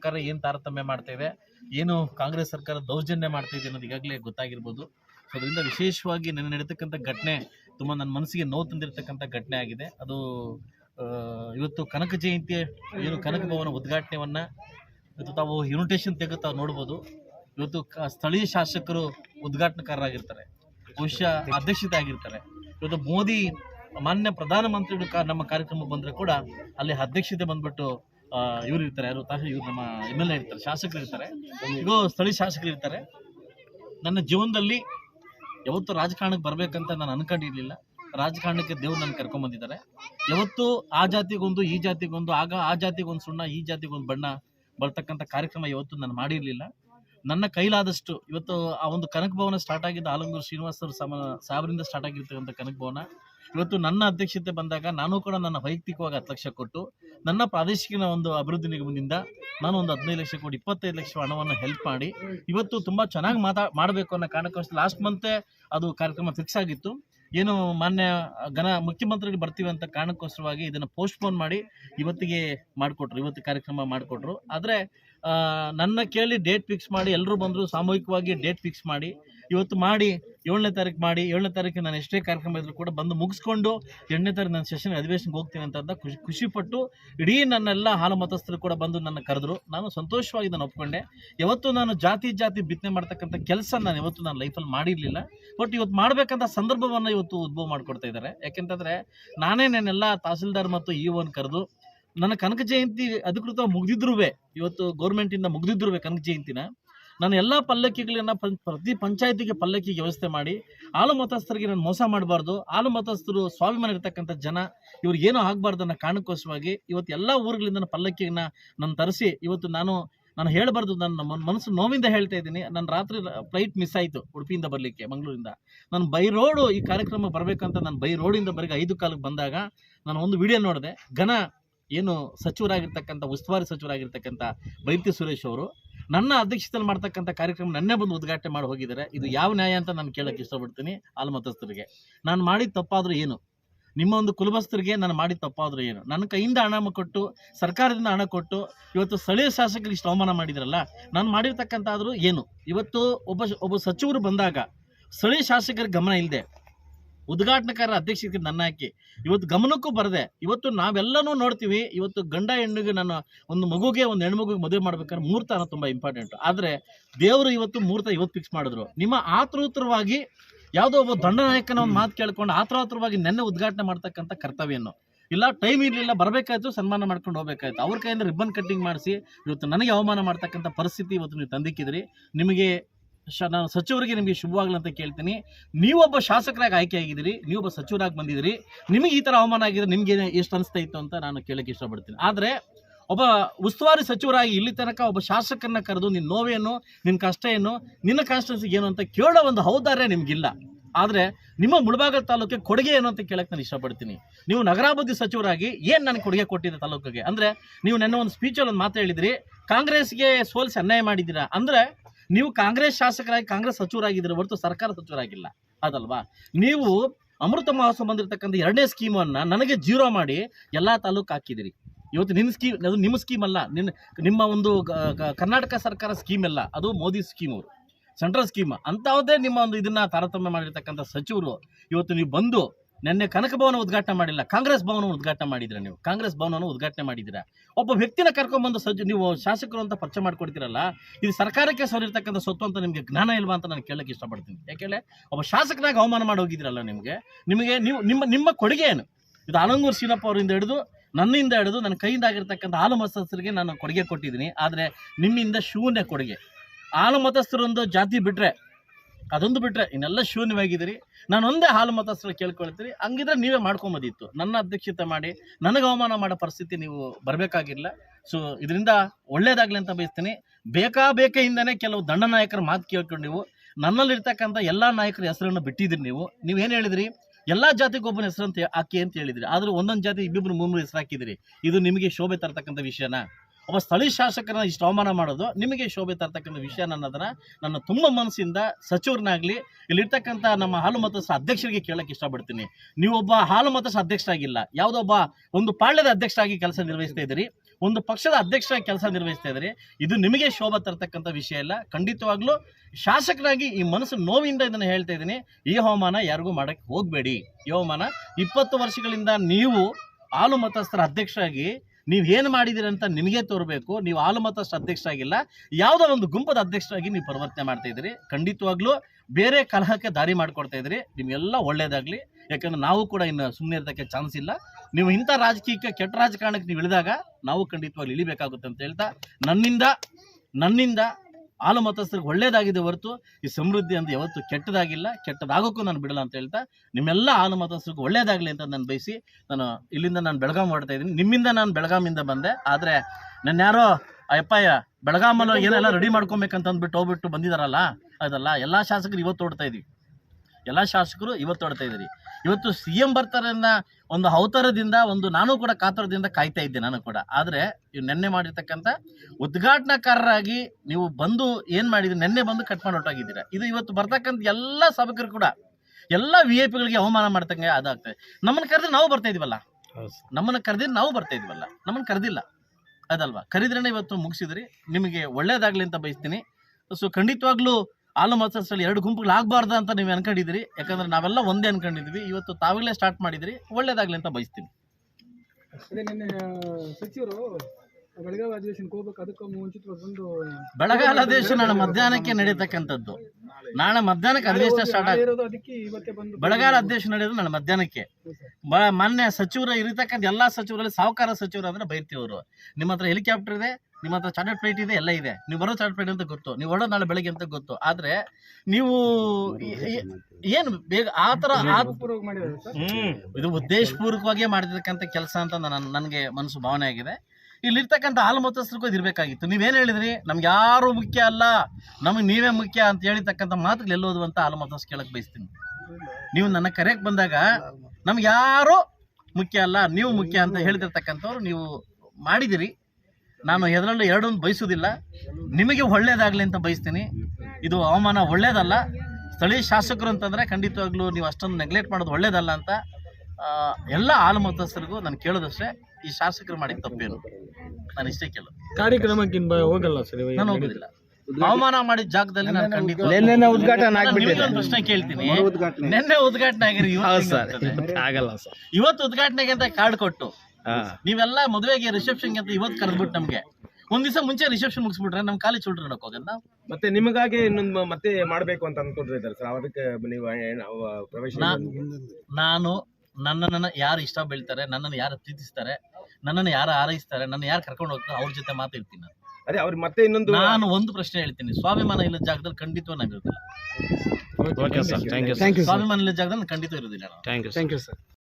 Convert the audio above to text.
ಸರ್ಕಾರ ಏನ್ ತಾರತಮ್ಯ ಮಾಡ್ತಾ ಇದೆ, ಏನು ಕಾಂಗ್ರೆಸ್ ಸರ್ಕಾರ ದೌರ್ಜನ್ಯ ಮಾಡ್ತಾ ಇದೆ ಅನ್ನೋದು ಈಗಾಗಲೇ ಗೊತ್ತಾಗಿರ್ಬೋದು. ಅದರಿಂದ ವಿಶೇಷವಾಗಿ ನನ್ನ ನಡೀತಕ್ಕಂಥ ಘಟನೆ ತುಂಬ ನನ್ನ ಮನಸ್ಸಿಗೆ ನೋವು ತಂದಿರತಕ್ಕಂಥ ಘಟನೆ ಆಗಿದೆ. ಅದು ಇವತ್ತು ಕನಕ ಜಯಂತಿ, ಏನು ಕನಕ ಭವನ ಉದ್ಘಾಟನೆಯನ್ನ ಇವತ್ತು ತಾವು ಇನ್ವಿಟೇಷನ್ ತೆಗೆದು ತಾವು ನೋಡ್ಬೋದು. ಇವತ್ತು ಸ್ಥಳೀಯ ಶಾಸಕರು ಉದ್ಘಾಟನಕಾರರಾಗಿರ್ತಾರೆ. ಬಹುಶಃ ಅಧ್ಯಕ್ಷತೆ ಆಗಿರ್ತಾರೆ. ಇವತ್ತು ಮೋದಿ ಮಾನ್ಯ ಪ್ರಧಾನಮಂತ್ರಿಗಳು ನಮ್ಮ ಕಾರ್ಯಕ್ರಮಕ್ಕೆ ಬಂದರೆ ಕೂಡ ಅಲ್ಲಿ ಅಧ್ಯಕ್ಷತೆ ಬಂದ್ಬಿಟ್ಟು ಇವ್ರು ಇರ್ತಾರೆ, ಯಾರು? ತಾ ಇವ್ರು ನಮ್ಮ ಎಂ ಎಲ್ ಎ ಇರ್ತಾರೆ, ಶಾಸಕರು ಇರ್ತಾರೆ. ಇಗೋ, ಸ್ಥಳೀಯ ಶಾಸಕರು ಇರ್ತಾರೆ. ನನ್ನ ಜೀವನದಲ್ಲಿ ಯಾವತ್ತು ರಾಜಕಾರಣಕ್ಕೆ ಬರಬೇಕಂತ ನಾನು ಅನ್ಕೊಂಡಿರ್ಲಿಲ್ಲ. ರಾಜಕಾರಣಕ್ಕೆ ದೇವ್ರು ನನ್ನ ಕರ್ಕೊಂಬಂದಿದ್ದಾರೆ ಯಾವತ್ತು ಆ ಜಾತಿಗೊಂದು, ಈ ಜಾತಿಗೊಂದು, ಆಗ ಆ ಜಾತಿಗೊಂದು ಸುಣ್ಣ, ಈ ಜಾತಿಗೊಂದು ಬಣ್ಣ ಬರ್ತಕ್ಕಂಥ ಕಾರ್ಯಕ್ರಮ ಯಾವತ್ತು ನಾನು ಮಾಡಿರಲಿಲ್ಲ. ನನ್ನ ಕೈಲಾದಷ್ಟು ಇವತ್ತು ಆ ಒಂದು ಕನಕ ಭವನ ಸ್ಟಾರ್ಟ್ ಆಗಿದ್ದ ಆಲಂಗೂರು ಶ್ರೀನಿವಾಸ್ ಸಮ ಸಾಹೇಬರಿಂದ ಸ್ಟಾರ್ಟ್ ಆಗಿರ್ತಕ್ಕಂಥ ಕನಕ ಭವನ ಇವತ್ತು ನನ್ನ ಅಧ್ಯಕ್ಷತೆ ಬಂದಾಗ ನಾನು ಕೂಡ ನನ್ನ ವೈಯಕ್ತಿಕವಾಗಿ ಹತ್ತು ಲಕ್ಷ ಕೊಟ್ಟು, ನನ್ನ ಪ್ರಾದೇಶಿಕ ಒಂದು ಅಭಿವೃದ್ಧಿ ನಿಗಮದಿಂದ ನಾನು ಒಂದು ಹದಿನೈದು ಲಕ್ಷ ಕೊಟ್ಟು ಇಪ್ಪತ್ತೈದು ಲಕ್ಷ ಹಣವನ್ನು ಹೆಲ್ಪ್ ಮಾಡಿ, ಇವತ್ತು ತುಂಬ ಚೆನ್ನಾಗಿ ಮಾತಾ, ಮಾಡಬೇಕು ಅನ್ನೋ ಕಾರಣಕ್ಕೋಸ್ಕರ ಲಾಸ್ಟ್ ಮಂತೆ ಅದು ಕಾರ್ಯಕ್ರಮ ಫಿಕ್ಸ್ ಆಗಿತ್ತು. ಏನು ಮಾನ್ಯ ಘನ ಮುಖ್ಯಮಂತ್ರಿಗಳು ಬರ್ತೀವಿ ಅಂತ ಕಾರಣಕ್ಕೋಸ್ಕರವಾಗಿ ಇದನ್ನು ಪೋಸ್ಟ್ಪೋನ್ ಮಾಡಿ ಇವತ್ತಿಗೆ ಮಾಡಿಕೊಟ್ರು, ಇವತ್ತು ಕಾರ್ಯಕ್ರಮ ಮಾಡಿಕೊಟ್ರು. ಆದರೆ ನನ್ನ ಕೇಳಿ ಡೇಟ್ ಫಿಕ್ಸ್ ಮಾಡಿ ಎಲ್ಲರೂ ಬಂದರು ಸಾಮೂಹಿಕವಾಗಿ ಡೇಟ್ ಫಿಕ್ಸ್ ಮಾಡಿ, ಇವತ್ತು ಮಾಡಿ, ಏಳನೇ ತಾರೀಕು ಮಾಡಿ, ಏಳನೇ ತಾರೀಕು ನಾನು ಎಷ್ಟೇ ಕಾರ್ಯಕ್ರಮ ಇದ್ರೂ ಕೂಡ ಬಂದು ಮುಗಿಸ್ಕೊಂಡು ಎಂಟನೇ ತಾರೀಕು ನಾನು ಸೆಷನ್ ಅಧಿವೇಶನಕ್ಕೆ ಹೋಗ್ತೀನಿ ಅಂತ ಖುಷಿ, ಖುಷಿಪಟ್ಟು ಇಡೀ ನನ್ನೆಲ್ಲ ಹಾಲು ಮತಸ್ಥರು ಕೂಡ ಬಂದು ನನ್ನ ಕರೆದ್ರು. ನಾನು ಸಂತೋಷವಾಗಿ ನಾನು ಒಪ್ಕೊಂಡೆ. ಯಾವತ್ತು ನಾನು ಜಾತಿ ಜಾತಿ ಬಿತ್ತನೆ ಮಾಡ್ತಕ್ಕಂಥ ಕೆಲಸ ನಾನು ಯಾವತ್ತೂ ನಾನು ಲೈಫಲ್ಲಿ ಮಾಡಿರಲಿಲ್ಲ. ಬಟ್ ಇವತ್ತು ಮಾಡಬೇಕಂತ ಸಂದರ್ಭವನ್ನು ಇವತ್ತು ಉದ್ಭವ ಮಾಡಿಕೊಡ್ತಾ ಇದ್ದಾರೆ. ಯಾಕೆಂತಂದರೆ ನಾನೇ ನನ್ನೆಲ್ಲ ತಹಸೀಲ್ದಾರ್ ಮತ್ತು ಇ ಒನ್ ಕರೆದು ನನ್ನ ಕನಕ ಜಯಂತಿ ಅಧಿಕೃತ ಮುಗಿದಿದ್ರುವೆ, ಇವತ್ತು ಗೌರ್ಮೆಂಟಿಂದ ಮುಗಿದಿದ್ರುವೆ ಕನಕ ಜಯಂತಿನ ನಾನು ಎಲ್ಲ ಪಲ್ಲಕ್ಕಿಗಳನ್ನ ಪ್ರತಿ ಪಂಚಾಯತಿಗೆ ಪಲ್ಲಕ್ಕಿ ವ್ಯವಸ್ಥೆ ಮಾಡಿ, ಹಾಲು ಮತಸ್ಥರಿಗೆ ನಾನು ಮೋಸ ಮಾಡಬಾರ್ದು, ಹಾಲು ಮತಸ್ಥರು ಸ್ವಾಭಿಮಾನ ಇರ್ತಕ್ಕಂಥ ಜನ, ಇವ್ರಿಗೆ ಏನೂ ಆಗಬಾರ್ದು ಅನ್ನೋ ಕಾರಣಕ್ಕೋಸ್ಕರವಾಗಿ ಇವತ್ತು ಎಲ್ಲ ಊರುಗಳಿಂದ ಪಲ್ಲಕ್ಕಿಯನ್ನ ನಾನು ತರಿಸಿ, ಇವತ್ತು ನಾನು ನಾನು ಹೇಳಬಾರ್ದು, ನನ್ನ ಮನ್- ಮನಸ್ಸು ನೋವಿಂದ ಹೇಳ್ತಾ ಇದ್ದೀನಿ, ನನ್ನ ರಾತ್ರಿ ಫ್ಲೈಟ್ ಮಿಸ್ ಆಯಿತು ಉಡುಪಿಯಿಂದ ಬರಲಿಕ್ಕೆ ಮಂಗಳೂರಿಂದ. ನಾನು ಬೈ ರೋಡು ಈ ಕಾರ್ಯಕ್ರಮ ಬರಬೇಕಂತ ನಾನು ಬೈ ರೋಡಿಂದ ಬರೀ ಐದು ಕಾಲಕ್ಕೆ ಬಂದಾಗ, ನಾನು ಒಂದು ವಿಡಿಯೋ ನೋಡಿದೆ, ಘನ ಏನು ಸಚಿವರಾಗಿರ್ತಕ್ಕಂಥ, ಉಸ್ತುವಾರಿ ಸಚಿವರಾಗಿರ್ತಕ್ಕಂಥ ಬೈತಿ ಸುರೇಶ್ ಅವರು, ನನ್ನ ಅಧ್ಯಕ್ಷತೆಯಲ್ಲಿ ಮಾಡ್ತಕ್ಕಂಥ ಕಾರ್ಯಕ್ರಮ ನನ್ನೇ ಬಂದು ಉದ್ಘಾಟನೆ ಮಾಡಿ ಹೋಗಿದ್ದಾರೆ. ಇದು ಯಾವ ನ್ಯಾಯ ಅಂತ ನಾನು ಕೇಳೋಕ್ಕೆ ಇಷ್ಟಪಡ್ತೀನಿ ಆಲ್ಮತಸ್ಥರಿಗೆ ನಾನು ಮಾಡಿದ ತಪ್ಪಾದರೂ ಏನು? ನಿಮ್ಮ ಒಂದು ಕುಲಬಸ್ತರಿಗೆ ನಾನು ಮಾಡಿದ ತಪ್ಪಾದರೂ ಏನು? ನನ್ನ ಕೈಯಿಂದ ಹಣ ಕೊಟ್ಟು, ಸರ್ಕಾರದಿಂದ ಹಣ ಕೊಟ್ಟು, ಇವತ್ತು ಸ್ಥಳೀಯ ಶಾಸಕರಿಗೆ ಇಷ್ಟು ಅವಮಾನ ಮಾಡಿದ್ರಲ್ಲ, ನಾನು ಮಾಡಿರ್ತಕ್ಕಂಥಾದರೂ ಏನು? ಇವತ್ತು ಒಬ್ಬ ಒಬ್ಬ ಸಚಿವರು ಬಂದಾಗ, ಸ್ಥಳೀಯ ಶಾಸಕರಿಗೆ ಗಮನ ಇಲ್ಲದೆ ಉದ್ಘಾಟನಕಾರ ಅಧ್ಯಕ್ಷರಿಗೆ ನನ್ನ ಹಾಕಿ. ಇವತ್ತು ಗಮನಕ್ಕೂ ಬರದೆ. ಇವತ್ತು ನಾವೆಲ್ಲನೂ ನೋಡ್ತೀವಿ. ಇವತ್ತು ಗಂಡ ಹೆಣ್ಣಿಗೆ ನಾನು ಒಂದು ಮಗುಗೆ, ಒಂದು ಹೆಣ್ಮಗುಗೆ ಮದುವೆ ಮಾಡ್ಬೇಕಾದ್ರೆ ಮುಹೂರ್ತ ತುಂಬ ಇಂಪಾರ್ಟೆಂಟ್ ಆದರೆ ದೇವರು ಇವತ್ತು ಮುಹೂರ್ತ ಇವತ್ತು ಫಿಕ್ಸ್ ಮಾಡಿದ್ರು. ನಿಮ್ಮ ಆತೃತ್ರವಾಗಿ ಯಾವುದೋ ಒಬ್ಬ ದಂಡನಾಯಕನ ಒಂದು ಮಾತು ಕೇಳ್ಕೊಂಡು ಆತೃತರವಾಗಿ ನೆನ್ನೆ ಉದ್ಘಾಟನೆ ಮಾಡ್ತಕ್ಕಂಥ ಕರ್ತವ್ಯನು. ಇಲ್ಲ ಟೈಮ್ ಇರಲಿಲ್ಲ, ಬರಬೇಕಾಯ್ತು, ಸನ್ಮಾನ ಮಾಡ್ಕೊಂಡು ಹೋಗ್ಬೇಕಾಯ್ತು. ಅವ್ರ ಕೈಯಿಂದ ರಿಬ್ಬನ್ ಕಟ್ಟಿಂಗ್ ಮಾಡಿಸಿ, ಇವತ್ತು ನನಗೆ ಅವಮಾನ ಮಾಡ್ತಕ್ಕಂಥ ಪರಿಸ್ಥಿತಿ ಇವತ್ತು ನೀವು ತಂದಿಕ್ಕಿದ್ರಿ. ನಿಮಗೆ ನಾನು ಸಚಿವರಿಗೆ ನಿಮಗೆ ಶುಭವಾಗಲಿ ಅಂತ ಕೇಳ್ತೀನಿ. ನೀವೊಬ್ಬ ಶಾಸಕರಾಗಿ ಆಯ್ಕೆ ಆಗಿದ್ದೀರಿ ನೀವೊಬ್ಬ ಸಚಿವರಾಗಿ ಬಂದಿದ್ದೀರಿ, ನಿಮಗೆ ಈ ಥರ ಅವಮಾನ ಆಗಿದ್ರೆ ನಿಮಗೆ ಎಷ್ಟು ಅನಿಸ್ತಾ ಇತ್ತು ಅಂತ ನಾನು ಕೇಳೋಕ್ಕೆ ಇಷ್ಟಪಡ್ತೀನಿ. ಆದರೆ ಒಬ್ಬ ಉಸ್ತುವಾರಿ ಸಚಿವರಾಗಿ ಇಲ್ಲಿ ತನಕ ಒಬ್ಬ ಶಾಸಕರನ್ನ ಕರೆದು ನಿನ್ನ ನೋವೇನು ನಿನ್ನ ಕಷ್ಟ ಏನು ನಿನ್ನ ಕಾನ್ಸ್ಟಿಟ್ಯೂನ್ಸಿ ಏನು ಅಂತ ಕೇಳೋ ಒಂದು ಹೌದಾರ್ಯ ನಿಮಗಿಲ್ಲ. ಆದರೆ ನಿಮ್ಮ ಮುಳಬಾಗಲ್ ತಾಲೂಕಿಗೆ ಕೊಡುಗೆ ಏನು ಅಂತ ಕೇಳಕ್ಕೆ ನಾನು ಇಷ್ಟಪಡ್ತೀನಿ. ನೀವು ನಗರಾಭಿವೃದ್ಧಿ ಸಚಿವರಾಗಿ ಏನು ನನಗೆ ಕೊಡುಗೆ ಕೊಟ್ಟಿದ್ದೆ ತಾಲೂಕಿಗೆ? ಅಂದರೆ ನೀವು ನನ್ನ ಒಂದು ಸ್ಪೀಚಲ್ಲಿ ಒಂದು ಮಾತು ಹೇಳಿದಿರಿ, ಕಾಂಗ್ರೆಸ್ಗೆ ಸೋಲಿಸಿ ಅನ್ಯಾಯ ಮಾಡಿದ್ದೀರಾ? ಅಂದರೆ ನೀವು ಕಾಂಗ್ರೆಸ್ ಶಾಸಕರಾಗಿ, ಕಾಂಗ್ರೆಸ್ ಸಚಿವರಾಗಿದ್ದೀರ ಹೊರತು ಸರ್ಕಾರ ಸಚಿವರಾಗಿಲ್ಲ. ಅದಲ್ವಾ? ನೀವು ಅಮೃತ ಮಹೋತ್ಸವ ಬಂದಿರತಕ್ಕಂಥ ಎರಡನೇ ಸ್ಕೀಮನ್ನು ನನಗೆ ಜೀರೋ ಮಾಡಿ ಎಲ್ಲ ತಾಲೂಕು ಹಾಕಿದಿರಿ ಇವತ್ತು ನಿನ್ನ ಸ್ಕೀಮ್ ಅದು ನಿಮ್ಮ ಸ್ಕೀಮ್ ಅಲ್ಲ. ನಿನ್ನ ನಿಮ್ಮ ಒಂದು ಕರ್ನಾಟಕ ಸರ್ಕಾರ ಸ್ಕೀಮ್ ಅಲ್ಲ ಅದು ಮೋದಿ ಸ್ಕೀಮ್ ಅವರು. Central scheme. ಅಂಥವುದೇ ನಿಮ್ಮ ಒಂದು ಇದನ್ನ ತಾರತಮ್ಯ ಮಾಡಿರ್ತಕ್ಕಂಥ ಸಚಿವರು ಇವತ್ತು ನೀವು ಬಂದು ನಿನ್ನೆ ಕನಕ ಭವನ ಉದ್ಘಾಟನೆ ಮಾಡಿಲ್ಲ, ಕಾಂಗ್ರೆಸ್ ಭವನ ಉದ್ಘಾಟನೆ ಮಾಡಿದ್ರ ನೀವು? ಕಾಂಗ್ರೆಸ್ ಭವನವನ್ನು ಉದ್ಘಾಟನೆ ಮಾಡಿದ್ರ ಒಬ್ಬ ವ್ಯಕ್ತಿನ ಕರ್ಕೊಂಡ್ಬಂದು ಸಜ್ಜು, ನೀವು ಶಾಸಕರು ಅಂತ ಪರಿಚಯ ಮಾಡಿಕೊಡ್ತೀರಲ್ಲ, ಇದು ಸರ್ಕಾರಕ್ಕೆ ಸರಿರ್ತಕ್ಕಂಥ ಸ್ವತ್ತು ಅಂತ ನಿಮಗೆ ಜ್ಞಾನ ಇಲ್ವಾ ಅಂತ ನಾನು ಕೇಳಕ್ಕೆ ಇಷ್ಟಪಡ್ತೀನಿ. ಯಾಕೆಂದ್ರೆ ಒಬ್ಬ ಶಾಸಕನಾಗ ಅವಮಾನ ಮಾಡಿ ಹೋಗಿದ್ದೀರಲ್ಲ ನಿಮಗೆ ನಿಮಗೆ ನೀವು, ನಿಮ್ಮ ನಿಮ್ಮ ಕೊಡುಗೆ ಏನು? ಇದು ಆಲಂಗೂರು ಸೀನಪ್ಪ ಅವರಿಂದ ಹಿಡಿದು, ನನ್ನಿಂದ ಹಿಡಿದು, ನನ್ನ ಕೈಯಿಂದ ಆಗಿರ್ತಕ್ಕಂಥ ಹಾಲು ಮತಸ್ಥರಿಗೆ ನಾನು ಕೊಡುಗೆ ಕೊಟ್ಟಿದ್ದೀನಿ, ಆದರೆ ನಿಮ್ಮಿಂದ ಶೂನ್ಯ ಕೊಡುಗೆ. ಹಾಲು ಮತಸ್ಥರೊಂದು ಜಾತಿ ಬಿಟ್ಟರೆ ಅದೊಂದು ಬಿಟ್ಟರೆ ಇನ್ನೆಲ್ಲ ಶೂನ್ಯವಾಗಿದ್ದೀರಿ. ಒಂದೇ ಹಾಲು ಮತಸ್ಥರು ಕೇಳ್ಕೊಳ್ತೀರಿ. ಹಂಗಿದ್ರೆ ನೀವೇ ಮಾಡ್ಕೊಂಬೋದಿತ್ತು ನನ್ನ ಅಧ್ಯಕ್ಷತೆ ಮಾಡಿ, ನನಗೆ ಅವಮಾನ ಮಾಡೋ ಪರಿಸ್ಥಿತಿ ನೀವು ಬರಬೇಕಾಗಿಲ್ಲ. ಸೊ ಇದರಿಂದ ಒಳ್ಳೇದಾಗಲಿ ಅಂತ ಬಯಸ್ತೀನಿ. ಬೇಕಾ ಬೇಕೆಯಿಂದನೇ ಕೆಲವು ದಂಡ ನಾಯಕರ ಮಾತು ಕೇಳ್ಕೊಂಡು ನೀವು, ನನ್ನಲ್ಲಿರ್ತಕ್ಕಂಥ ಎಲ್ಲ ನಾಯಕರ ಹೆಸರನ್ನು ಬಿಟ್ಟಿದ್ರಿ ನೀವು. ನೀವೇನು ಹೇಳಿದ್ರಿ? ಎಲ್ಲ ಜಾತಿಗೆ ಒಬ್ಬನ ಹೆಸರು ಅಂತ ಹಾಕಿ ಅಂತ ಹೇಳಿದ್ರಿ. ಆದರೂ ಒಂದೊಂದು ಜಾತಿ ಇಬ್ಬಿಬ್ಬರು ಮೂರು ಹೆಸರು ಹಾಕಿದ್ರಿ ಇದು ನಿಮಗೆ ಶೋಭೆ ತರತಕ್ಕಂಥ ವಿಷಯನ? ಒಬ್ಬ ಸ್ಥಳೀಯ ಶಾಸಕರನ್ನ ಇಷ್ಟು ಅವಮಾನ ಮಾಡೋದು, ನಿಮಗೆ ಶೋಭೆ ತರ್ತಕ್ಕಂಥ ವಿಷಯ ಅನ್ನೋದನ್ನ ನನ್ನ ತುಂಬ ಮನಸ್ಸಿಂದ ಸಚಿವರನ್ನಾಗಲಿ, ಇಲ್ಲಿರ್ತಕ್ಕಂಥ ನಮ್ಮ ಹಾಲು ಮತಸ್ಥ ಅಧ್ಯಕ್ಷರಿಗೆ ಕೇಳಕ್ಕೆ ಇಷ್ಟಪಡ್ತೀನಿ. ನೀವೊಬ್ಬ ಹಾಲು ಮತಸ್ಥ ಅಧ್ಯಕ್ಷರಾಗಿಲ್ಲ ಯಾವುದೊಬ್ಬ ಒಂದು ಪಾಳ್ಯದ ಅಧ್ಯಕ್ಷರಾಗಿ ಕೆಲಸ ನಿರ್ವಹಿಸ್ತಾ ಇದ್ದೀರಿ, ಒಂದು ಪಕ್ಷದ ಅಧ್ಯಕ್ಷರಾಗಿ ಕೆಲಸ ನಿರ್ವಹಿಸ್ತಾ ಇದ್ದೀರಿ, ಇದು ನಿಮಗೆ ಶೋಭೆ ತರ್ತಕ್ಕಂಥ ವಿಷಯ ಇಲ್ಲ. ಖಂಡಿತವಾಗ್ಲೂ ಶಾಸಕರಾಗಿ ಈ ಮನಸ್ಸು ನೋವಿಂದ ಇದನ್ನು ಹೇಳ್ತಾ ಇದ್ದೀನಿ. ಈ ಹವಾಮಾನ ಯಾರಿಗೂ ಮಾಡಕ್ಕೆ ಹೋಗಬೇಡಿ. ಈ ಹವಾಮಾನ ಇಪ್ಪತ್ತು ವರ್ಷಗಳಿಂದ ನೀವು ಹಾಲು ಮತಸ್ಥರ ಅಧ್ಯಕ್ಷರಾಗಿ ನೀವು ಏನು ಮಾಡಿದಿರಿ ಅಂತ ನಿಮಗೆ ತೋರಬೇಕು, ನೀವು ಹಾಲು ಅಧ್ಯಕ್ಷ ಅಧ್ಯಕ್ಷರಾಗಿಲ್ಲ, ಯಾವುದೋ ಒಂದು ಗುಂಪದ ಅಧ್ಯಕ್ಷರಾಗಿ ನೀವು ಪರಿವರ್ತನೆ ಮಾಡ್ತಾ ಇದ್ದೀರಿ. ಖಂಡಿತವಾಗ್ಲೂ ಬೇರೆ ಕಲಹಕ್ಕೆ ದಾರಿ ಮಾಡಿಕೊಡ್ತಾ ಇದ್ದೀರಿ. ನಿಮಗೆಲ್ಲ ಒಳ್ಳೇದಾಗಲಿ. ಯಾಕಂದ್ರೆ ನಾವು ಕೂಡ ಇನ್ನು ಸುಮ್ಮನೆ ಇರೋದಕ್ಕೆ ಚಾನ್ಸ್ ಇಲ್ಲ. ನೀವು ಇಂಥ ರಾಜಕೀಯಕ್ಕೆ, ಕೆಟ್ಟ ರಾಜಕಾರಣಕ್ಕೆ ನೀವು ಇಳಿದಾಗ ನಾವು ಖಂಡಿತವಾಗ್ಲೂ ಇಳಿಬೇಕಾಗುತ್ತೆ ಅಂತ ಹೇಳ್ತಾ, ನನ್ನಿಂದ ನನ್ನಿಂದ ಹಾಲು ಮತಸ್ಥರಿಗೆ ಒಳ್ಳೇದಾಗಿದೆ ಹೊರತು ಈ ಸಮೃದ್ಧಿ ಅಂತ ಯಾವತ್ತು ಕೆಟ್ಟದಾಗಿಲ್ಲ, ಕೆಟ್ಟದಾಗೋಕ್ಕೂ ನಾನು ಬಿಡಲ್ಲ ಅಂತ ಹೇಳ್ತಾ, ನಿಮ್ಮೆಲ್ಲ ಹಾಲು ಮತಸ್ಥರಿಗೆ ಒಳ್ಳೇದಾಗಲಿ ಅಂತ ನಾನು ಬಯಸಿ, ನಾನು ಇಲ್ಲಿಂದ ನಾನು ಬೆಳಗಾಂ ಮಾಡ್ತಾ ಇದ್ದೀನಿ. ನಿಮ್ಮಿಂದ ನಾನು ಬೆಳಗಾಮಿಂದ ಬಂದೆ, ಆದರೆ ನನ್ನ ಯಾರೋ ಅಪ್ಪಯ್ಯ ಬೆಳಗಾಮಲ್ಲೋ ಏನೆಲ್ಲ ರೆಡಿ ಮಾಡ್ಕೊಬೇಕಂತ ಅಂದ್ಬಿಟ್ಟು ಹೋಗ್ಬಿಟ್ಟು ಬಂದಿದಾರಲ್ಲ, ಅದಲ್ಲ, ಎಲ್ಲ ಶಾಸಕರು ಇವತ್ತು ಓಡ್ತಾ ಇದೀವಿ. ಎಲ್ಲ ಶಾಸಕರು ಇವತ್ತು ಓಡ್ತಾ ಇದ್ದೀರಿ. ಇವತ್ತು ಸಿ ಎಂ ಬರ್ತಾರನ್ನ ಒಂದು ಅವತಾರದಿಂದ ಒಂದು ನಾನು ಕೂಡ ಕಾತರದಿಂದ ಕಾಯ್ತಾ ಇದ್ದೆ ನಾನು ಕೂಡ. ಆದರೆ ಇವ್ ನೆನ್ನೆ ಮಾಡಿರ್ತಕ್ಕಂಥ ಉದ್ಘಾಟನಾಕಾರರಾಗಿ ನೀವು ಬಂದು ಏನು ಮಾಡಿದ್ರಿ? ನೆನ್ನೆ ಬಂದು ಕಟ್ ಮಾಡಿ ಹೊಟ್ಟಾಗಿದ್ದೀರಾ ಇದು ಇವತ್ತು ಬರ್ತಕ್ಕಂಥ ಎಲ್ಲ ಸಭಕರು ಕೂಡ ಎಲ್ಲ ವಿ ಐ ಪಿಗಳಿಗೆ ಅವಮಾನ ಮಾಡ್ತಂಗೆ ಅದಾಗ್ತದೆ. ನಮ್ಮನ್ನು ಕರೆದ್ರೆ ನಾವು ಬರ್ತಾ ಇದೀವಲ್ಲ? ನಮ್ಮನ್ನು ಕರೆದ್ರೆ ನಾವು ಬರ್ತಾ ಇದೀವಲ್ಲ? ನಮ್ಮನ್ನು ಕರೆದಿಲ್ಲ? ಅದಲ್ವಾ? ಕರೆದ್ರೇ ಇವತ್ತು ಮುಗಿಸಿದ್ರಿ. ನಿಮಗೆ ಒಳ್ಳೇದಾಗ್ಲಿ ಅಂತ ಬಯಸ್ತೀನಿ. ಸೊ ಖಂಡಿತವಾಗ್ಲೂ ಹಾಲು ಮಾಸ್ಟರ್ಸಲ್ಲಿ ಎರಡು ಗುಂಪುಗಳು ಆಗಬಾರ್ದು ಅಂತ ನೀವು ಅನ್ಕೊಂಡಿದ್ದೀರಿ. ಯಾಕಂದ್ರೆ ನಾವೆಲ್ಲ ಒಂದೇ ಅನ್ಕೊಂಡಿದ್ವಿ ಇವತ್ತು ತಾವಾಗಲೇ ಸ್ಟಾರ್ಟ್ ಮಾಡಿದ್ರಿ ಒಳ್ಳೇದಾಗಲಿ ಅಂತ ಬಯಸ್ತೀನಿ. ಅದೇ ನಿನ್ನೆ ಸಚಿವರು ಬೆಳಗಾವಿ ಅಧಿವೇಶನಕ್ಕೆ ಹೋಗ್ಬೇಕು ಅದಕ್ಕೆ ಮುಂಚಿತವಾಗಿ ಬೆಳಗಾಲ ಅಧಿವೇಶನ ನಾಳೆ ಮಧ್ಯಾಹ್ನಕ್ಕೆ ನಡೀತಕ್ಕಂಥದ್ದು ನಾಳೆ ಮಧ್ಯಾಹ್ನಕ್ಕೆ ಅಧಿವೇಶನ ಸ್ಟಾರ್ಟ್ ಆಗಿರೋದು ಅದಕ್ಕೆ ಇವತ್ತೇ ಬಂದು ಬೆಳಗಾಲ ಅಧಿವೇಶನ ನಡೆಯೋದು ನಾಳೆ ಮಧ್ಯಾಹ್ನಕ್ಕೆ. ಮೊನ್ನೆ ಸಚಿವರು ಇರತಕ್ಕಂಥ ಎಲ್ಲಾ ಸಚಿವರಲ್ಲಿ ಸಾಹುಕಾರ ಸಚಿವರು ಅಂದ್ರೆ ಬೈರ್ತೀವಿ ಅವರು ನಿಮ್ಮ ಹತ್ರ ಹೆಲಿಕಾಪ್ಟರ್ ಇದೆ ನಿಮ್ಮ ಹತ್ರ ಚಾರ್ಟೆಡ್ ಫ್ಲೈಟ್ ಇದೆ ಎಲ್ಲ ಇದೆ. ನೀವು ಬರೋ ಚಾರ್ಟ್ ಫ್ಲೈಟ್ ಅಂತ ಗೊತ್ತು. ನೀವು ಹೊರಡೋ ನಾಳೆ ಬೆಳಗ್ಗೆ ಅಂತ ಗೊತ್ತು. ಆದ್ರೆ ನೀವು ಏನು ಬೇಗ ಆ ಥರ ಇದು ಉದ್ದೇಶಪೂರ್ವಕವಾಗಿ ಮಾಡಿರ್ತಕ್ಕಂಥ ಕೆಲಸ ಅಂತ ನನ್ನ ನನಗೆ ಮನಸ್ಸು ಭಾವನೆ ಆಗಿದೆ. ಇಲ್ಲಿರ್ತಕ್ಕಂಥ ಹಾಲು ಮತಸ್ಥರಿಗೂ ಇರಬೇಕಾಗಿತ್ತು. ನೀವೇನು ಹೇಳಿದ್ರಿ? ನಮ್ಗೆ ಯಾರು ಮುಖ್ಯ ಅಲ್ಲ. ನಮಗೆ ನೀವೇ ಮುಖ್ಯ ಅಂತ ಹೇಳಿರ್ತಕ್ಕಂಥ ಮಾತುಗಳು ಎಲ್ಲೋದು ಅಂತ ಹಾಲು ಮತಸ್ ಕೇಳಕ್ ಬಯಸ್ತೀನಿ. ನೀವು ನನ್ನ ಕರೆಯಕ್ಕೆ ಬಂದಾಗ ನಮ್ಗೆ ಯಾರು ಮುಖ್ಯ ಅಲ್ಲ ನೀವು ಮುಖ್ಯ ಅಂತ ಹೇಳಿದಿರ್ತಕ್ಕಂಥವ್ರು ನೀವು ಮಾಡಿದಿರಿ ನಾನು ಎದರಲ್ಲೂ ಎರಡೂ ಬಯಸೋದಿಲ್ಲ ನಿಮಗೆ ಒಳ್ಳೇದಾಗಲಿ ಅಂತ ಬಯಸ್ತೀನಿ. ಇದು ಅವಮಾನ ಒಳ್ಳೇದಲ್ಲ. ಸ್ಥಳೀಯ ಶಾಸಕರು ಅಂತಂದರೆ ಖಂಡಿತವಾಗ್ಲೂ ನೀವು ಅಷ್ಟೊಂದು ನೆಗ್ಲೆಕ್ಟ್ ಮಾಡೋದು ಒಳ್ಳೇದಲ್ಲ ಅಂತ ಆ, ಎಲ್ಲ ಹಾಲು ಮತಸ್ಥರಿಗೂ ನಾನು ಕೇಳೋದಷ್ಟೇ ಈ ಶಾಸಕರು ಮಾಡಿದ ತಪ್ಪೇನು. ನಾನು ಇಷ್ಟೇ ಕೇಳೋದು. ಕಾರ್ಯಕ್ರಮಕ್ಕೆ ಹೋಗಲ್ಲ ಸರ್ ನಾನು ಹೋಗೋದಿಲ್ಲ. ಅವಮಾನ ಮಾಡಿದ ಜಾಗದಲ್ಲಿ ನಾನು ಖಂಡಿತ ಉದ್ಘಾಟನೆ. ಪ್ರಶ್ನೆ ಕೇಳ್ತೀನಿ. ನಿನ್ನೆ ಉದ್ಘಾಟನೆ ಆಗಿರಿ? ಆಗಲ್ಲ ಸರ್. ಇವತ್ತು ಉದ್ಘಾಟನೆಗೆ ಅಂತ ಕಾರ್ಡ್ ಕೊಟ್ಟು. ನೀವೆಲ್ಲ ಮದುವೆಗೆ ರಿಸೆಪ್ಷನ್ ಅಂತ ಇವತ್ತು ಕರೆದ್ಬಿಟ್ಟು ನಮ್ಗೆ. ಒಂದ್ ದಿವಸ ಮುಂಚೆ ರಿಸೆಪ್ಷನ್ ಮುಗಿಸ್ಬಿಟ್ರೆ ನಮ್ ಕಾಲೇಜ್ ಚಿಲ್ಡ್ರನ್ ಹಾಕೋದಿಲ್ಲ ನಾವು. ಮತ್ತೆ ನಿಮಗಾಗಿ ಇನ್ನೊಂದು ಮತ್ತೆ ಮಾಡಬೇಕು ಅಂತ ಅನ್ಕೊಂಡಿದ್ದಾರೆ ಸರ್. ಅದಕ್ಕೆ ನೀವು ಏನು ಅವ ಪ್ರವೇಶ ನಾನು ನನ್ನನ್ನ ಯಾರು ಇಷ್ಟ ಬೀಳ್ತಾರೆ ನನ್ನನ್ನು ಯಾರು ಪ್ರೀತಿಸ್ತಾರೆ ನನ್ನನ್ನು ಯಾರು ಆರೈಸ್ತಾರೆ ನನ್ನ ಯಾರು ಕರ್ಕೊಂಡು ಹೋಗ್ತಾರೆ ಅವ್ರ ಜೊತೆ ಮಾತಾಡ್ತೀನಿ ನಾನು. ಅದೇ ಅವ್ರಿಗೆ ಮತ್ತೆ ಇನ್ನೊಂದು ನಾನು ಒಂದು ಪ್ರಶ್ನೆ ಹೇಳ್ತೀನಿ. ಸ್ವಾಭಿಮಾನ ಇಲ್ಲದ ಜಾಗದಲ್ಲಿ ಖಂಡಿತ ನಾನು ಇರೋದಿಲ್ಲ. ಸರ್ ಥ್ಯಾಂಕ್ ಯು ಸರ್ ಸ್ವಾಭಿಮಾನ ಇಲ್ಲದ ಜಾಗದಲ್ಲಿ ಖಂಡಿತ ಇರೋದಿಲ್ಲ. Thank you thank you sir